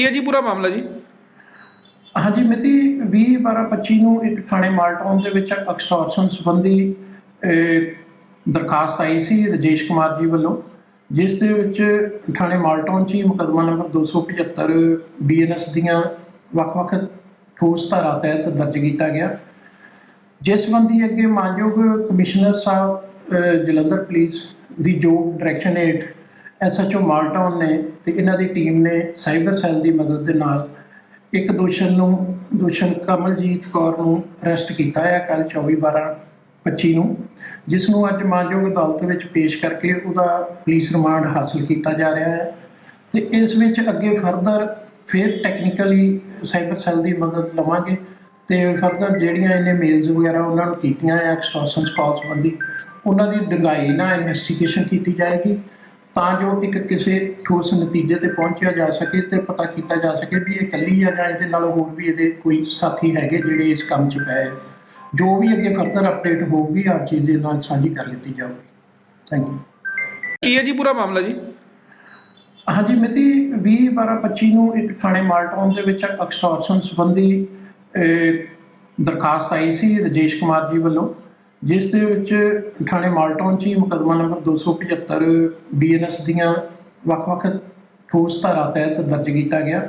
ਕੀ ਹੈ ਜੀ ਪੂਰਾ ਮਾਮਲਾ ਜੀ? ਹਾਂਜੀ ਮਿਤੀ 20 12 25 ਨੂੰ ਇੱਕ ਥਾਣੇ ਮਾਲਟਾਊਨ ਦੇ ਵਿੱਚ ਐਕਸਟੋਰਸ਼ਨ ਸੰਬੰਧੀ ਅਹ, ਦਰਖਾਸਤ ਆਈ ਸੀ ਰਜੇਸ਼ ਕੁਮਾਰ ਜੀ ਵੱਲੋਂ ਜਿਸ ਦੇ ਵਿੱਚ ਥਾਣੇ ਮਾਲਟਾਊਨ 'ਚ ਹੀ ਨੰਬਰ 275 ਬੀਐਨਐਸ ਦੀਆਂ ਵੱਖ-ਵੱਖ ਠੋਸ ਧਾਰਾ ਤਹਿਤ ਦਰਜ ਕੀਤਾ ਗਿਆ। ਜਿਸ ਸੰਬੰਧੀ ਅੱਗੇ ਮਾਨਯੋਗ ਕਮਿਸ਼ਨਰ ਸਾਹਿਬ ਜਲੰਧਰ ਪੁਲਿਸ ਦੀ ਜੋ ਡਾਇਰੈਕਸ਼ਨ ਹੇਠ ਐਸਐਚਓ ਮਾਲਟਾਊਨ ਨੇ ਤੇ ਇਹਨਾਂ ਦੀ ਟੀਮ ਨੇ ਸਾਈਬਰ ਸੈੱਲ ਦੀ ਮਦਦ ਦੇ ਨਾਲ ਇੱਕ ਦੋਸ਼ਣ ਨੂੰ, ਦੋਸ਼ਣ ਕਮਲਜੀਤ ਕੌਰ ਨੂੰ ਅਰੈਸਟ ਕੀਤਾ ਹੈ ਕੱਲ 24 12 25 ਨੂੰ, ਜਿਸ ਨੂੰ ਅੱਜ ਮਾਨਯੋਗ ਅਦਾਲਤ ਵਿੱਚ ਪੇਸ਼ ਕਰਕੇ ਉਹਦਾ ਪੁਲਿਸ ਰਿਮਾਂਡ ਹਾਸਲ ਕੀਤਾ ਜਾ ਰਿਹਾ ਹੈ ਤੇ ਇਸ ਵਿੱਚ ਅੱਗੇ ਫਰਦਰ ਫਿਰ ਟੈਕਨੀਕਲੀ ਸਾਈਬਰ ਸੈੱਲ ਦੀ ਮਦਦ ਲਵਾਂਗੇ ਤੇ ਫਰਦਰ ਜਿਹੜੀਆਂ ਇਹਨੇ ਮੇਲਸ ਵਗੈਰਾ ਉਹਨਾਂ ਨੂੰ ਕੀਤੀਆਂ ਹੈ ਐਕਸਟੋਰਸ਼ਨ ਕਾਲ ਸੰਬੰਧੀ, ਉਹਨਾਂ ਦੀ ਡੂੰਘਾਈ ਨਾਲ ਇਨਵੈਸਟੀਗੇਸ਼ਨ ਕੀਤੀ ਜਾਏਗੀ ਤਾਂ ਜੋ ਇੱਕ ਕਿਸੇ ਠੋਸ ਨਤੀਜੇ ਤੇ ਪਹੁੰਚਿਆ ਜਾ ਸਕੇ ਤੇ ਪਤਾ ਕੀਤਾ ਜਾ ਸਕੇ ਵੀ ਇਹ ਇਕੱਲੀ ਆ ਜਾਂ ਇਹਦੇ ਨਾਲ ਹੋਰ ਵੀ ਇਹਦੇ ਕੋਈ ਸਾਥੀ ਹੈਗੇ ਜਿਹੜੇ ਇਸ ਕੰਮ 'ਚ ਪਏ। ਜੋ ਵੀ ਅੱਗੇ ਫਰਦਰ ਅਪਡੇਟ ਹੋਊਗੀ ਆਪ ਚੀਜ਼ ਦੇ ਨਾਲ ਸਾਂਝੀ ਕਰ ਲਿੱਤੀ ਜਾਊਗੀ। ਥੈਂਕ ਯੂ ਕੀ ਹੈ ਜੀ ਪੂਰਾ ਮਾਮਲਾ ਜੀ? ਹਾਂਜੀ ਮਿਤੀ 20 12 25 ਨੂੰ ਇੱਕ ਥਾਣੇ ਮਾਲਟਾਊਨ ਦੇ ਵਿੱਚ ਐਕਸਟੋਰਸ਼ਨ ਸੰਬੰਧੀ ਦਰਖਾਸਤ ਆਈ ਸੀ ਰਜੇਸ਼ ਕੁਮਾਰ ਜੀ ਵੱਲੋਂ। ਜਿਸ ਦੇ ਵਿੱਚ ਥਾਣੇ ਮਾਲਟਾਊਨ 'ਚ ਹੀ ਮੁਕੱਦਮਾ ਨੰਬਰ 275 ਬੀਐਨਐਸ ਦੀਆਂ ਵੱਖ-ਵੱਖ ਠੋਸ ਧਾਰਾ ਤਹਿਤ ਦਰਜ ਕੀਤਾ ਗਿਆ।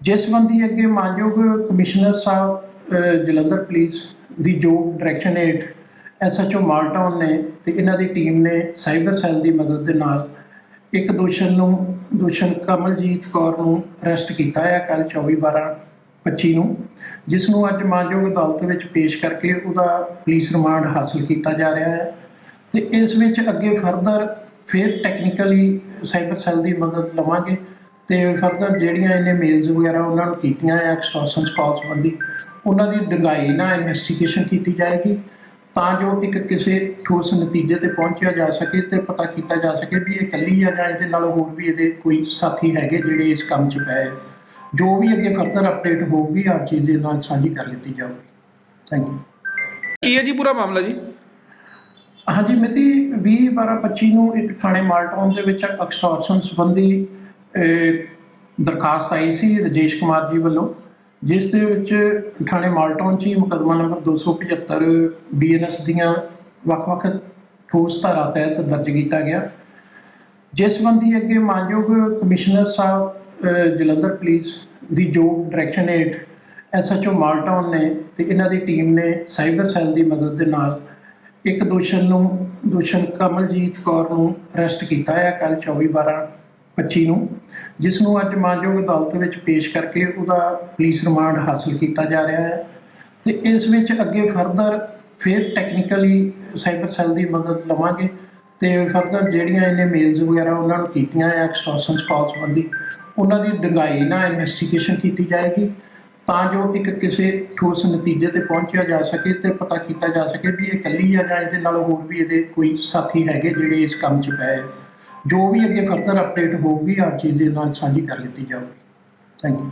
ਜਿਸ ਸੰਬੰਧੀ ਅੱਗੇ ਮਾਨਯੋਗ ਕਮਿਸ਼ਨਰ ਸਾਹਿਬ ਜਲੰਧਰ ਪੁਲਿਸ ਦੀ ਜੋ ਡਾਇਰੈਕਸ਼ਨ ਹੇਠ ਐਸਐਚਓ ਮਾਲਟਾਊਨ ਨੇ ਤੇ ਇਹਨਾਂ ਦੀ ਟੀਮ ਨੇ ਸਾਈਬਰ ਸੈੱਲ ਦੀ ਮਦਦ ਦੇ ਨਾਲ ਇੱਕ ਦੋਸ਼ਣ ਨੂੰ, ਦੋਸ਼ਣ ਕਮਲਜੀਤ ਕੌਰ ਨੂੰ ਅਰੈਸਟ ਕੀਤਾ ਹੈ। ਕੱਲ 24 12 25 ਨੂੰ, ਜਿਸ ਨੂੰ ਅੱਜ ਮਾਨਯੋਗ ਅਦਾਲਤ ਵਿੱਚ ਪੇਸ਼ ਕਰਕੇ ਉਹਦਾ ਪੁਲਿਸ ਰਿਮਾਂਡ ਹਾਸਲ ਕੀਤਾ ਜਾ ਰਿਹਾ ਹੈ ਤੇ ਇਸ ਵਿੱਚ ਅੱਗੇ ਫਰਦਰ ਫਿਰ ਟੈਕਨੀਕਲੀ ਸਾਈਬਰ ਸੈੱਲ ਦੀ ਮਦਦ ਲਵਾਂਗੇ ਤੇ ਫਰਦਰ ਜਿਹੜੀਆਂ ਇਹਨੇ ਮੇਲਸ ਵਗੈਰਾ ਉਹਨਾਂ ਨੂੰ ਕੀਤੀਆਂ ਹੈ ਐਕਸਟੋਰਸ਼ਨ ਕਾਲ ਸੰਬੰਧੀ, ਉਹਨਾਂ ਦੀ ਡੂੰਘਾਈ ਨਾਲ ਇਨਵੈਸਟੀਗੇਸ਼ਨ ਕੀਤੀ ਜਾਏਗੀ ਤਾਂ ਜੋ ਇੱਕ ਕਿਸੇ ਠੋਸ ਨਤੀਜੇ ਤੇ ਪਹੁੰਚਿਆ ਜਾ ਸਕੇ ਤੇ ਪਤਾ ਕੀਤਾ ਜਾ ਸਕੇ ਵੀ ਇਹ ਇਕੱਲੀ ਆ ਜਾਂ ਇਹਦੇ ਨਾਲ ਹੋਰ ਵੀ ਇਹਦੇ ਕੋਈ ਸਾਥੀ ਹੈਗੇ ਜਿਹੜੇ ਇਸ ਕੰਮ 'ਚ ਪਏ ਜੋ ਵੀ ਅੱਗੇ ਫਰਦਰ ਅਪਡੇਟ ਹੋਊਗੀ ਆਪ ਚੀਜ਼ ਦੇ ਨਾਲ ਸਾਂਝੀ ਕਰ ਲਿੱਤੀ ਜਾਊਗੀ। ਥੈਂਕ ਯੂ ਕੀ ਹੈ ਜੀ ਪੂਰਾ ਮਾਮਲਾ ਜੀ? ਹਾਂਜੀ ਮਿਤੀ 20 12 25 ਨੂੰ ਇੱਕ ਥਾਣੇ ਮਾਲਟਾਊਨ ਦੇ ਵਿੱਚ ਐਕਸਟੋਰਸ਼ਨ ਸੰਬੰਧੀ ਦਰਖਾਸਤ ਆਈ ਸੀ ਰਜੇਸ਼ ਕੁਮਾਰ ਜੀ ਵੱਲੋਂ ਜਿਸ ਦੇ ਵਿੱਚ ਥਾਣੇ ਮਾਲਟਾਊਨ 'ਚ ਹੀ ਮੁਕੱਦਮਾ ਨੰਬਰ 275 ਬੀਐਨਐਸ ਦੀਆਂ ਵੱਖ-ਵੱਖ ਠੋਸ ਧਾਰਾ ਤਹਿਤ ਦਰਜ ਕੀਤਾ ਗਿਆ। ਜਿਸ ਸੰਬੰਧੀ ਅੱਗੇ ਮਾਨਯੋਗ ਕਮਿਸ਼ਨਰ ਸਾਹਿਬ ਜਲੰਧਰ ਪੁਲਿਸ ਦੀ ਜੋ ਡਾਇਰੈਕਸ਼ਨ ਹੇਠ ਐਸਐਚਓ ਮਾਲਟਾਊਨ ਨੇ ਤੇ ਇਹਨਾਂ ਦੀ ਟੀਮ ਨੇ ਸਾਈਬਰ ਸੈੱਲ ਦੀ ਮਦਦ ਦੇ ਨਾਲ ਇੱਕ ਦੋਸ਼ਣ ਨੂੰ, ਦੋਸ਼ਣ ਕਮਲਜੀਤ ਕੌਰ ਨੂੰ ਅਰੈਸਟ ਕੀਤਾ ਹੈ ਕੱਲ 24 12 25 ਨੂੰ, ਜਿਸ ਨੂੰ ਅੱਜ ਮਾਨਯੋਗ ਅਦਾਲਤ ਵਿੱਚ ਪੇਸ਼ ਕਰਕੇ ਉਹਦਾ ਪੁਲਿਸ ਰਿਮਾਂਡ ਹਾਸਲ ਕੀਤਾ ਜਾ ਰਿਹਾ ਹੈ। ਤੇ ਇਸ ਵਿੱਚ ਅੱਗੇ ਫਰਦਰ ਫਿਰ ਟੈਕਨੀਕਲੀ ਸਾਈਬਰ ਸੈੱਲ ਦੀ ਮਦਦ ਲਵਾਂਗੇ ਤੇ ਫਰਦਰ ਜਿਹੜੀਆਂ ਇਹਨੇ ਮੇਲਸ ਵਗੈਰਾ ਉਹਨਾਂ ਨੂੰ ਕੀਤੀਆਂ ਹੈ ਕਾਲ ਸੰਬੰਧੀ ਉਹਨਾਂ ਦੀ ਡੂੰਘਾਈ ਨਾਲ ਇਨਵੈਸਟੀਗੇਸ਼ਨ ਕੀਤੀ ਜਾਏਗੀ ਤਾਂ ਜੋ ਇੱਕ ਕਿਸੇ ਠੋਸ ਨਤੀਜੇ ਤੇ ਪਹੁੰਚਿਆ ਜਾ ਸਕੇ ਤੇ ਪਤਾ ਕੀਤਾ ਜਾ ਸਕੇ ਵੀ ਇਹ ਇਕੱਲੀ ਆ ਜਾਂ ਇਹਦੇ ਨਾਲ ਹੋਰ ਵੀ ਇਹਦੇ ਕੋਈ ਸਾਥੀ ਹੈਗੇ ਜਿਹੜੇ ਇਸ ਕੰਮ 'ਚ ਪਏ ਜੋ ਵੀ ਅੱਗੇ ਫਰਦਰ ਅਪਡੇਟ ਹੋਊਗੀ ਆਪ ਚੀਜ਼ ਦੇ ਨਾਲ ਸਾਂਝੀ ਕਰ ਲਿੱਤੀ ਜਾਊਗੀ। Thank you